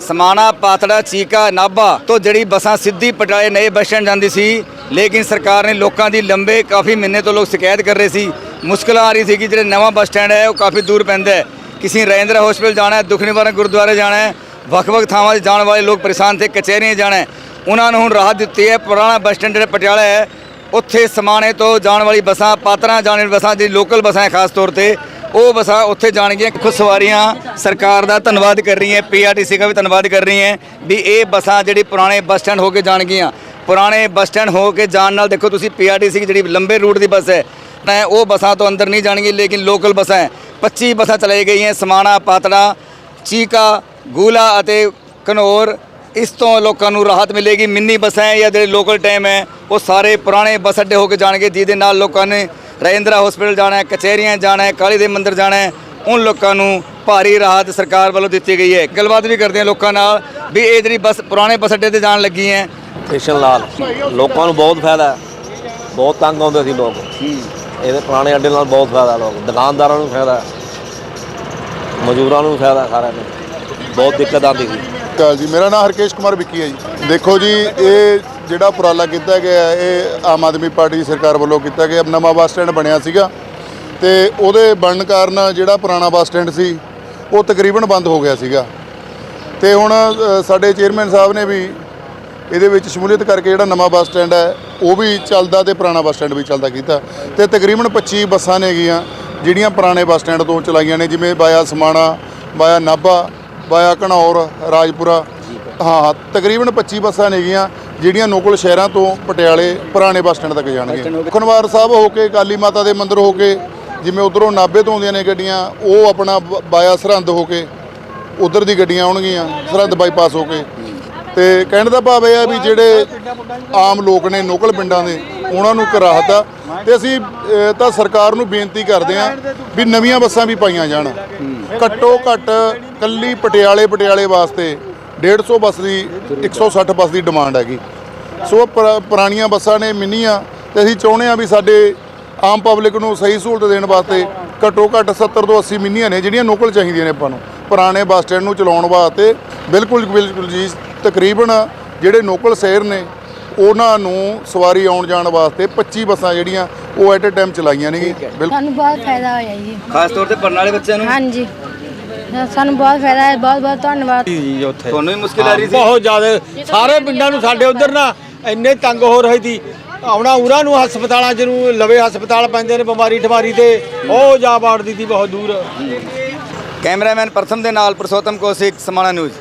ਸਮਾਣਾ, ਪਾਤੜਾ, ਚੀਕਾ, ਨਾਭਾ ਤੋਂ ਜਿਹੜੀ ਬੱਸਾਂ ਸਿੱਧੀ ਪਟਿਆਲੇ ਨਵੇਂ ਬੱਸ ਸਟੈਂਡ ਜਾਂਦੀ ਸੀ, ਲੇਕਿਨ ਸਰਕਾਰ ਨੇ ਲੋਕਾਂ ਦੀ ਲੰਬੇ ਕਾਫੀ ਮਹੀਨੇ ਤੋਂ ਲੋਕ ਸ਼ਿਕਾਇਤ ਕਰ ਰਹੇ ਸੀ। ਮੁਸ਼ਕਲਾਂ ਆ ਰਹੀ ਸੀ ਕਿ ਜਿਹੜੇ ਨਵਾਂ ਬੱਸ ਸਟੈਂਡ ਹੈ, ਉਹ ਕਾਫੀ ਦੂਰ ਪੈਂਦਾ ਹੈ। ਕਿਸੇ ਰਜਿੰਦਰਾ ਹਸਪੀਟਲ ਜਾਣਾ ਹੈ ਦੁੱਖ ਨਿਵਾਰਨ ਗੁਰਦੁਆਰੇ ਜਾਣਾ ਹੈ, ਵੱਖ-ਵੱਖ ਥਾਵਾਂ 'ਤੇ ਜਾਣ ਵਾਲੇ ਲੋਕ ਪਰੇਸ਼ਾਨ ਥੇ ਕਚਹਿਰੀਆਂ ਜਾਣਾ ਹੈ। ਉਹਨਾਂ ਨੂੰ ਹੁਣ ਰਾਹਤ ਦਿੱਤੀ ਹੈ, ਪੁਰਾਣਾ ਬੱਸ ਸਟੈਂਡ ਜਿਹੜਾ ਪਟਿਆਲਾ ਹੈ, ਉੱਥੇ ਸਮਾਣੇ ਤੋਂ ਜਾਣ ਵਾਲੀ ਬੱਸਾਂ ਪਾਤਰਾਂ ਜਾਣ ਵਾਲੀ ਬੱਸਾਂ, ਜਿਹੜੀ ਲੋਕਲ ਬੱਸਾਂ ਹੈ, ਖਾਸ ਤੌਰ ਤੇ ਉਹ ਬੱਸਾਂ ਉੱਥੇ ਜਾਣਗੀਆਂ। ਖੁਦ ਸਵਾਰੀਆਂ ਸਰਕਾਰ ਦਾ ਧੰਨਵਾਦ ਕਰ ਰਹੀ ਰਹੀਆਂ ਪੀਆਰਟੀਸੀ ਦਾ ਵੀ ਧੰਨਵਾਦ ਕਰ ਰਹੀ ਹੈ ਵੀ ਇਹ ਬੱਸਾਂ ਜਿਹੜੀ ਪੁਰਾਣੇ ਬੱਸ ਸਟੈਂਡ ਹੋ ਕੇ ਜਾਣਗੀਆਂ। ਪੁਰਾਣੇ ਬੱਸ ਸਟੈਂਡ ਹੋ ਕੇ ਜਾਣ ਨਾਲ ਦੇਖੋ ਤੁਸੀਂ ਪੀਆਰਟੀਸੀ ਦੀ ਜਿਹੜੀ ਲੰਬੇ ਰੂਟ ਦੀ ਬੱਸ ਹੈ, ਤਾਂ ਉਹ ਬੱਸਾਂ ਤੋਂ ਅੰਦਰ ਨਹੀਂ ਜਾਣਗੀਆਂ, ਲੇਕਿਨ ਲੋਕਲ ਬੱਸਾਂ ਹੈ। 25 ਬੱਸਾਂ ਚਲਾਈ ਗਈਆਂ, ਸਮਾਣਾ, ਪਾਤੜਾ, ਚੀਕਾ, ਗੂਲਾ ਅਤੇ ਘਨੌਰ ਇਸ ਤੋਂ ਲੋਕਾਂ ਨੂੰ ਰਾਹਤ ਮਿਲੇਗੀ। ਮਿੰਨੀ ਬੱਸਾਂ ਜਾਂ ਜਿਹੜੇ ਲੋਕਲ ਟਾਈਮ ਹੈ, ਉਹ ਸਾਰੇ ਪੁਰਾਣੇ ਬੱਸ ਅੱਡੇ ਹੋ ਕੇ ਜਾਣਗੇ, ਜਿਹਦੇ ਨਾਲ ਲੋਕਾਂ ਨੇ ਰਜਿੰਦਰਾ ਹਸਪੀਟਲ ਜਾਣਾ ਹੈ ਕਚਹਿਰੀਆਂ ਜਾਣਾ ਹੈ ਕਾਲੀ ਦੇ ਮੰਦਿਰ ਜਾਣਾ ਹੈ ਉਨ ਲੋਕਾਂ ਨੂੰ ਭਾਰੀ ਰਾਹਤ ਸਰਕਾਰ ਵੱਲੋਂ ਦਿੱਤੀ ਗਈ ਹੈ। ਗੱਲਬਾਤ ਵੀ ਕਰਦੇ ਹਾਂ ਲੋਕਾਂ ਨਾਲ ਵੀ ਇਹ ਜਿਹੜੀ ਬੱਸ ਪੁਰਾਣੇ ਬੱਸ ਅੱਡੇ ਤੇ ਜਾਣ ਲੱਗੀ ਹੈ। ਕ੍ਰਿਸ਼ਨ ਲਾਲ। ਲੋਕਾਂ ਨੂੰ ਬਹੁਤ ਫਾਇਦਾ ਹੈ। ਬਹੁਤ ਤੰਗ ਆਉਂਦੇ ਸੀ ਲੋਕ। ਇਹਦੇ ਪੁਰਾਣੇ ਅੱਡੇ ਨਾਲ ਬਹੁਤ ਫਾਇਦਾ ਲੋਕ। ਦੁਕਾਨਦਾਰਾਂ ਨੂੰ ਫਾਇਦਾ ਮਜ਼ਦੂਰਾਂ ਨੂੰ ਫਾਇਦਾ ਸਾਰਿਆਂ ਨੂੰ। ਬਹੁਤ ਦਿੱਕਤ ਆਉਂਦੀ ਸੀ। ਕਾਲ ਜੀ ਮੇਰਾ ਨਾਮ ਹਰਕੇਸ਼ ਕੁਮਾਰ ਵਿੱਕੀ ਹੈ ਜੀ। ਦੇਖੋ ਜੀ ਇਹ ਜਿਹੜਾ ਉਪਰਾਲਾ ਕੀਤਾ ਗਿਆ ਇਹ ਆਮ ਆਦਮੀ ਪਾਰਟੀ ਦੀ ਸਰਕਾਰ ਵੱਲੋਂ ਕੀਤਾ ਗਿਆ। ਨਵਾਂ ਬੱਸ ਸਟੈਂਡ ਬਣਿਆ ਸੀਗਾ ਤੇ ਉਹਦੇ ਬਣਨ ਕਾਰਨ ਜਿਹੜਾ ਪੁਰਾਣਾ ਬੱਸ ਸਟੈਂਡ ਸੀ, ਉਹ ਤਕਰੀਬਨ ਬੰਦ ਹੋ ਗਿਆ ਸੀਗਾ। ਤੇ ਹੁਣ ਸਾਡੇ ਚੇਅਰਮੈਨ ਸਾਹਿਬ ਨੇ ਵੀ ਇਹਦੇ ਵਿੱਚ ਸ਼ਮੂਲੀਅਤ ਕਰਕੇ ਜਿਹੜਾ ਨਵਾਂ ਬੱਸ ਸਟੈਂਡ ਹੈ, ਉਹ ਵੀ ਚੱਲਦਾ ਤੇ ਪੁਰਾਣਾ ਬੱਸ ਸਟੈਂਡ ਵੀ ਚੱਲਦਾ ਕੀਤਾ। ਤੇ ਤਕਰੀਬਨ 25 ਬੱਸਾਂ ਨੇਗੀਆਂ ਜਿਹੜੀਆਂ ਪੁਰਾਣੇ ਬੱਸ ਸਟੈਂਡ ਤੋਂ ਚਲਾਈਆਂ ਨੇ, ਜਿਵੇਂ ਬਾਇਆ ਸਮਾਣਾ, ਬਾਇਆ ਨਾਭਾ, ਬਾਇਆ ਘਨੌਰ, ਰਾਜਪੁਰਾ ਹਾਂ ਤਕਰੀਬਨ 25 ਬੱਸਾਂ ਨੇਗੀਆਂ ਜਿਹੜੀਆਂ ਨੋਕਲ ਸ਼ਹਿਰਾਂ ਤੋਂ ਪਟਿਆਲੇ ਪੁਰਾਣੇ ਬੱਸ ਸਟੈਂਡ ਤੱਕ ਜਾਣਗੀਆਂ। ਖਨਵਾਰ ਸਾਹਿਬ ਹੋ ਕੇ ਕਾਲੀ ਮਾਤਾ ਦੇ ਮੰਦਿਰ ਹੋ ਕੇ ਜਿਵੇਂ ਉਧਰੋਂ ਨਾਭੇ ਤੋਂ ਆਉਂਦੀਆਂ ਨੇ ਗੱਡੀਆਂ ਉਹ ਆਪਣਾ ਬਾਇਆ ਸਰਹੰਦ ਹੋ ਕੇ ਉਧਰ ਦੀ ਗੱਡੀਆਂ ਆਉਣਗੀਆਂ ਸਰਹੰਦ ਬਾਈਪਾਸ ਹੋ ਕੇ। ਤੇ ਕਹਿਣ ਦਾ ਭਾਵ ਇਹ ਆ ਵੀ ਜਿਹੜੇ ਆਮ ਲੋਕ ਨੇ ਲੋਕਲ ਪਿੰਡਾਂ ਦੇ ਉਹਨਾਂ ਨੂੰ ਰਾਹਤ ਆ। ਤੇ ਅਸੀਂ ਤਾਂ ਸਰਕਾਰ ਨੂੰ ਬੇਨਤੀ ਕਰਦੇ ਆ ਵੀ ਨਵੀਆਂ ਬੱਸਾਂ ਵੀ ਪਾਈਆਂ ਜਾਣ। ਘੱਟੋ ਘੱਟ ਕੱਲੀ ਪਟਿਆਲੇ ਪਟਿਆਲੇ ਵਾਸਤੇ 150 ਬੱਸ ਦੀ 160 ਬੱਸ ਦੀ ਡਿਮਾਂਡ ਹੈਗੀ। ਸੋ ਪੁਰਾ- ਪੁਰਾਣੀਆਂ ਬੱਸਾਂ ਨੇ ਮਿੰਨੀਆਂ ਤੇ ਅਸੀਂ ਚਾਹੁੰਦੇ ਆ ਵੀ ਸਾਡੇ ਆਮ ਪਬਲਿਕ ਨੂੰ ਸਹੀ ਸਹੂਲਤ ਦੇਣ ਵਾਸਤੇ ਘੱਟੋ ਘੱਟ 70 ਤੋਂ 80 ਮਿੰਨੀਆਂ ਨੇ ਜਿਹੜੀਆਂ ਲੋਕਲ ਚਾਹੀਦੀਆਂ ਨੇ ਆਪਾਂ ਨੂੰ। ਪੁਰਾਣੇ ਬੱਸ ਸਟੈਂਡ ਨੂੰ ਚਲਾਉਣ ਵਾਸਤੇ ਬਿਲਕੁਲ ਬਿਲਕੁਲ ਜੀ ਤਕਰੀਬਨ ਜਿਹੜੇ ਲੋਕਲ ਸ਼ਹਿਰ ਨੇ ਉਹਨਾਂ ਨੂੰ ਸਵਾਰੀ ਆਉਣ ਜਾਣ ਵਾਸਤੇ 25 ਬੱਸਾਂ ਜਿਹੜੀਆਂ ਉਹ ਐਟ ਅ ਟਾਈਮ ਚਲਾਈਆਂ ਨੇ। ਬਿਲਕੁਲ। ਸਾਨੂੰ ਬਹੁਤ ਫਾਇਦਾ ਹੋਇਆ ਜੀ। ਖਾਸ ਤੌਰ ਤੇ ਪੜਨ ਵਾਲੇ ਬੱਚਿਆਂ ਨੂੰ? ਹਾਂਜੀ। ਸਾਨੂੰ ਬਹੁਤ ਫਾਇਦਾ ਹੈ ਬਹੁਤ ਬਹੁਤ ਧੰਨਵਾਦ। ਜੀ ਉੱਥੇ। ਤੁਹਾਨੂੰ ਵੀ ਮੁਸ਼ਕਿਲ ਆ ਰਹੀ ਸੀ? ਬਹੁਤ ਜ਼ਿਆਦਾ। ਸਾਰੇ ਪਿੰਡਾਂ ਨੂੰ ਸਾਡੇ ਉਧਰ ਨਾ ਇੰਨੇ ਤੰਗ ਹੋ ਰਹੇ ਸੀ। ਆਉਣਾ ਉਰਾਂ ਨੂੰ ਹਸਪਤਾਲਾਂ ਚ ਨੂੰ ਲਵੇ ਹਸਪਤਾਲ ਪੈਂਦੇ ਨੇ ਬਿਮਾਰੀ ਠਮਾਰੀ ਤੇ। ਉਹ ਜਾ ਬਾੜਦੀ ਸੀ ਬਹੁਤ ਦੂਰ। ਕੈਮਰਾਮੈਨ ਪ੍ਰਥਮ ਦੇ ਨਾਲ ਪ੍ਰਸੋਤਮ ਕੋਸਿਕ ਸਮਾਣਾ ਨਿਊਜ਼।